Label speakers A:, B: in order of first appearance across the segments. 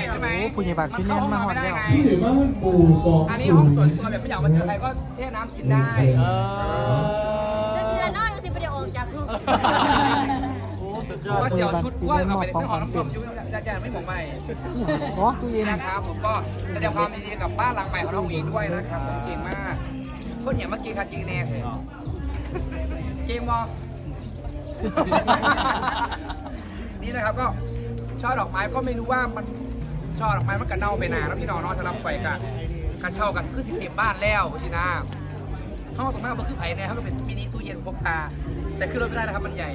A: สใช่ไหม
B: โอ้ผู้ใหญ่บ้านฟินแลนด์มาฮอดแล้ว
C: พี่หรือบ้านปู่สอง
A: อันนี้
C: ศู
A: ห้อง
C: นย์
A: ส่วนตัวแบบไม่อยากมาเจอใครก็แช่น้ำกินได้
B: เออ
D: จะสิละนอนดูสิไปเดี๋ยวออกจากรูป
B: โอ้สุดยอด
A: ก็เสียวชุดว่าเอาไป
B: ป้อง
A: ที่ห
B: กั
A: อนน้ำ
B: เป็
A: ส้
B: น
A: มยุ่งจะแจไม่หมกใหม่
B: อ๋อตู้เย็น
A: นะครับผมก็แสดงความยินดีกับบ้านหลังใหม่ของน้องหมีด้วยนะครับผมเก่งมากคนอย่างเมื่อกี้ค่ะเก่งแน่เกมวอนี่นะครับก็ช่อดอกไม้ก็ไม่รู้ว่ามัน ช่อดอกไม้มันกันเน่าไปนานแล้วพี่น้องเนาะจะรับไปกันกันเช่ากันคือสิเต็มบ้านแล้วชินาห้องตรงหน้ามันคือไผ่เนี่ยเขาก็เป็นมินิตู้เย็นพกพาแต่ขึ้นรถไม่ได้นะครับมันใหญ่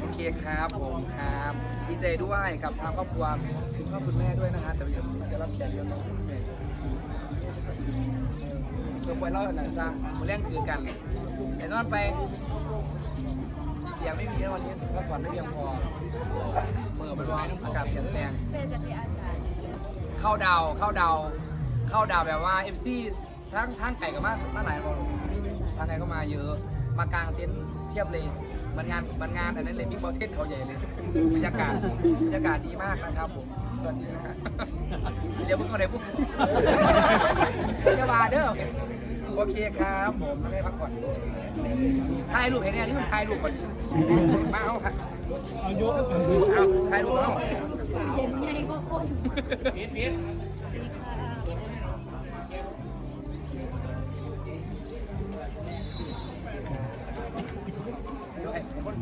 A: โอเคครับผมครับดีใจด้วยกับทางครอบครัวคุณพ่อคุณแม่ด้วยนะฮะแต่เดี๋ยวจะรับแขกเยอะน้องแม่เดี๋ยวไปเล่าหน่อยซะมาเรื่องเจอกันเดี๋ยวนอนไป เสียงไม่มีแล้ววันนี้พักผ่อนไม่เพียงพอเมื่อไปว่าอากาศเปลี่ยนแปลง
D: เป็นจะเป็นอาจารย์
A: เข้าดาวเข้าดาวเข้าดาวแบบว่า FC ทั้งทั้งไก่กับมามาหลายคนทางไก่ก็มาเยอะ มากางเต็นท์เทียบเลยมันงานมันงานอันนั้นเลยบิ๊กบอลเทนเขาใหญ่เลยบรรยากาศบรรยากาศดีมากนะครับผมสวัสดีนะครับเดี๋ยวมึงก็ไหนปุ๊บจะมาเด้อ โอเคครับผมไม่ได้พักผ่อนถ่ายรูปเห็นเนี่ยนี่มันถ่ายรูปก่อนมาเอาค่ะเอายกเอาถ่ายรูปเอา
D: เห็นใหญ่กว่าคน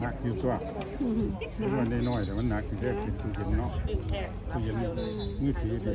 E: หนักอยู่ตัวมันน้อยๆแต่มันหนักอยู่แค่เป็นตู้เย็นเนาะตู้เย็นมือถือดิ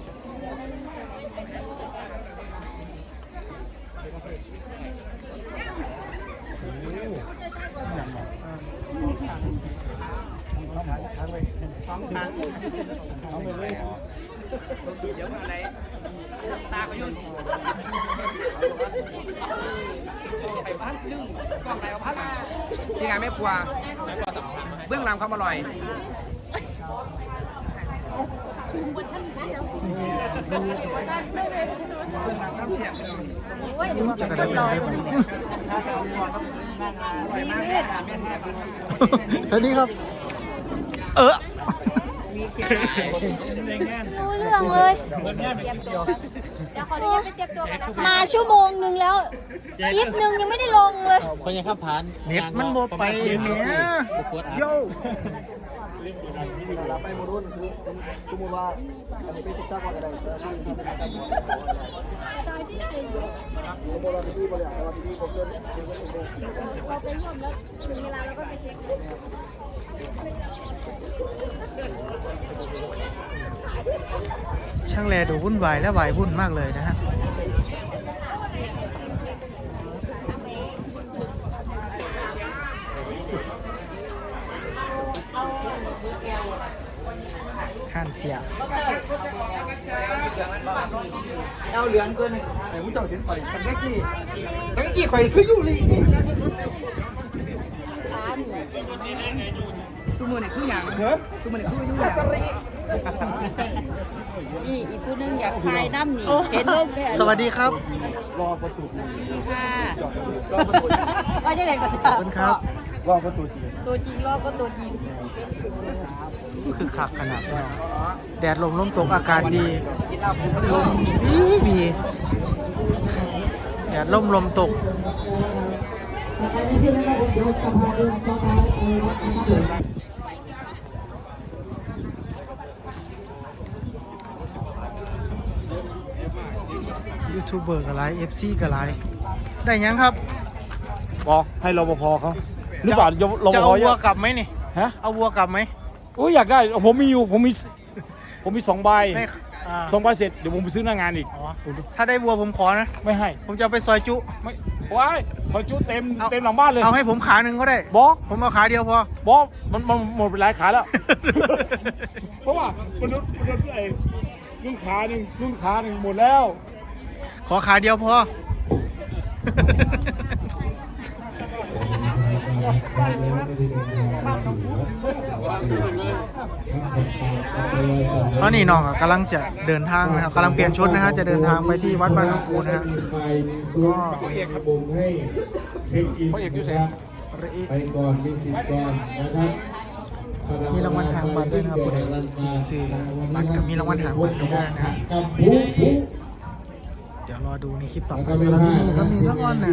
A: เดี๋ยวอะไรตาก็ยุ่งไอ้บ้านซึ่งกล้องไหนเอาพัดมาที่งานแม่ครัวเบื้องหลังความอร่อยเบื้องหลังความเสียง
B: จะกระดับได้ปะ
A: อร่อยมากแม่ทาน
B: สวัสดีครับ เออ
D: รู้เรื่องเลยเตรียมตัวเดี๋ยวขออนุญาตไปเตรียมตัวกันนะคะมาชั่วโมงหนึ่งแล้วคลิปหนึ่งยังไม่ได้ลงเลย
F: คนยังข้ามผ่าน
B: เน็ตมันโมไปเมียโย่
G: ไปโมดูลคือสมมติว่าอันนี้เป็นศึกษาก่อนอะไรจะทำทำเป็นการก่อนสมมติว่าพี่บริหารเราพี่ผมเดินเดินไปเอง
D: เราไปร่วมแล้วถึงเวลาเราก็ไปเช็ค
B: ช่างแลดูวุ่นวายและวายวุ่นมากเลยนะฮะ ข้านเสีย
A: เอาเหลืองตัวหนึ่ง
G: แต่ผู้เจ้าเห็นไปกันแค่ที่
B: ตั้งกี่ข่อยคืออยู่ลี
A: ชูมือเนี่ยคืออย่าง
G: เฮ้ย
A: ชูมือเนี่ยคืออยู่อย่าง
H: นี่อีกผู้หนึงอยากถ่ายน้ำนี่เห็นรูปแค่
B: สวัสดีครับ
G: รอประตู
H: ค่ะ
G: รอประตู
D: ว่าจะไหนก่อน
B: ขอบคุณครับ
G: รอประตูจริง
H: ตัวจริงรอบก็ตัวจริง
B: คือคักขนาดนี้แดดลมลมตกอากาศดี
A: กินเหล้าผมก็
B: ลมดีดีแดดลมลมตกยูทูบเบอร์กับไลฟ์เอฟซีกับไลฟ์ได้ยังครับ
F: บอกให้รปภเขา หรือเปล่ารป
B: จะ
F: ภ
B: เอาวัว
F: เยอะ
B: กลับไหมนี่
F: ฮะ
B: เอาวัวกลับไหม
F: โอ้ยอยากได้ ผมมีอยู่ผมมี ผมมีสองใบ
B: ไม่อ่า
F: สองใบเสร็จเดี๋ยวผมไปซื้อหน้างานอีก
B: อ๋อถ้าได้วัวผมขอนะ
F: ไม่ให้
B: ผมจะเอาไปซอยจุ
F: ไม่ว้ายซอยจุเต็ม
B: เอา
F: เต็มหลังบ้านเลย
B: เอาให้ผมขาหนึ่งก็ได้
F: บอ
B: ผมเอาขาเดียวพอ
F: บอมันมันหมดไปหลายขาแล้ว เพราะว่ามนุษย์มนุษย์ไอ้นุ่งขาหนึ่งนุ่งขาหนึ่งหมดแล้ว
B: ขอขาเดียวพอ ตอนนี้น้องอะกำลังจะเดินทางนะครับกำลังเปลี่ยนชุดนะฮะจะเดินทางไปที่วัดบ้านหลวงปู่นะฮะ
C: มีไฟมีซุ้มมีระบบให้เช็คอิน
F: พระเอกอยู่ไหน
C: นะครับไปก่อนมีสิทธิ์ก่อนนะครับ
B: มีรางวัลหางบัตรด้วยนะครับผู้ใดที่ซื้อบัตรก็มีรางวัลหางบัตรด้วยนะฮะ
C: กับผู้ผู้
B: เดี๋ยวรอดูในคลิปต่อ
C: แล้ว
B: ไป
C: ก็
B: สำหรับคลิปนี้ก็มีสักวันนะ